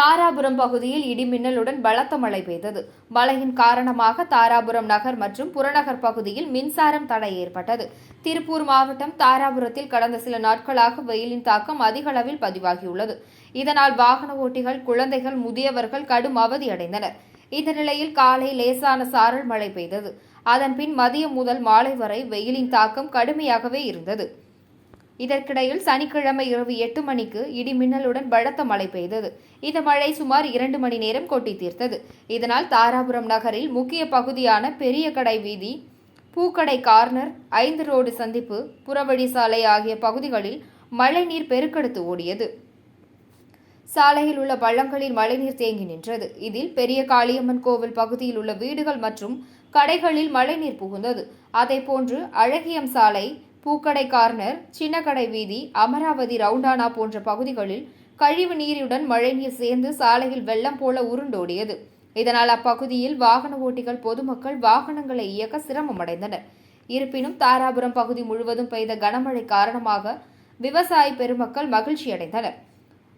தாராபுரம் பகுதியில் இடிமின்னலுடன் பலத்த மழை பெய்தது. மழையின் காரணமாக தாராபுரம் நகர் மற்றும் புறநகர் பகுதியில் மின்சாரம் தடை ஏற்பட்டது. திருப்பூர் மாவட்டம் தாராபுரத்தில் கடந்த சில நாட்களாக வெயிலின் தாக்கம் அதிக அளவில் பதிவாகியுள்ளது. இதனால் வாகன ஓட்டிகள் குழந்தைகள் முதியவர்கள் கடும் அவதியடைந்தனர் இந்த நிலையில் காலை லேசான சாரல் மழை பெய்தது. அதன்பின் மதியம் முதல் மாலை வரை வெயிலின் தாக்கம் கடுமையாகவே இருந்தது. இதற்கிடையில் சனிக்கிழமை இரவு எட்டு மணிக்கு இடி மின்னலுடன் பலத்த மழை பெய்தது. இந்த மழை சுமார் இரண்டு மணி நேரம் கொட்டி தீர்த்தது. இதனால் தாராபுரம் நகரில் முக்கிய பகுதியான பெரிய கடை வீதி பூக்கடை கார்னர் ஐந்து ரோடு சந்திப்பு புறவழி சாலை ஆகிய பகுதிகளில் மழைநீர் பெருக்கெடுத்து ஓடியது. சாலையில் உள்ள பள்ளங்களில் மழைநீர் தேங்கி நின்றது. இதில் பெரிய காளியம்மன் கோவில் பகுதியில் உள்ள வீடுகள் மற்றும் கடைகளில் மழைநீர் புகுந்தது. அதேபோன்று அழகியம் சாலை பூக்கடை கார்னர் சின்னக்கடை வீதி அமராவதி ரவுண்டானா போன்ற பகுதிகளில் கழிவு நீருடன் மழைநீர் சேர்ந்து சாலையில் வெள்ளம் போல உருண்டோடியது. இதனால் அப்பகுதியில் வாகன ஓட்டிகள் பொதுமக்கள் வாகனங்களை இயக்க சிரமமடைந்தனர். இருப்பினும் தாராபுரம் பகுதி முழுவதும் பெய்த கனமழை காரணமாக விவசாய பெருமக்கள் மகிழ்ச்சியடைந்தனர்.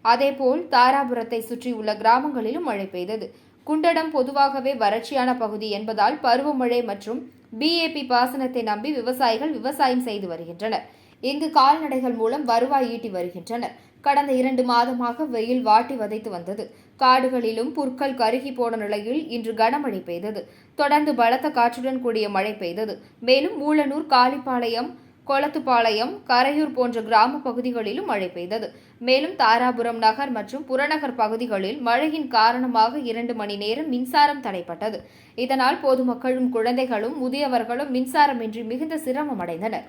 அதேபோல் தாராபுரத்தை சுற்றியுள்ள கிராமங்களிலும் மழை பெய்தது. குண்டடம் பொதுவாகவே வறட்சியான பகுதி என்பதால் பருவமழை மற்றும் பிஏபி பாசனத்தை நம்பி விவசாயிகள் விவசாயம் செய்து வருகின்றனர். இங்கு கால்நடைகள் மூலம் வருவாய் ஈட்டி வருகின்றனர். கடந்த இரண்டு மாதமாக வெயில் வாட்டி வதைத்து வந்தது. காடுகளிலும் புற்கள் கருகி போன நிலையில் இன்று கனமழை பெய்தது. தொடர்ந்து பலத்த காற்றுடன் கூடிய மழை பெய்தது. மேலும் மூலனூர் காலிப்பாளையம் கொளத்துப்பாளையம் கரையூர் போன்ற கிராம பகுதிகளிலும் மழை பெய்தது. மேலும் தாராபுரம் நகர் மற்றும் புறநகர் பகுதிகளில் மழையின் காரணமாக இரண்டு மணி நேரம் மின்சாரம் தடைப்பட்டது. இதனால் பொதுமக்களும் குழந்தைகளும் முதியவர்களும் மின்சாரமின்றி மிகுந்த சிரமம் அடைந்தனர்.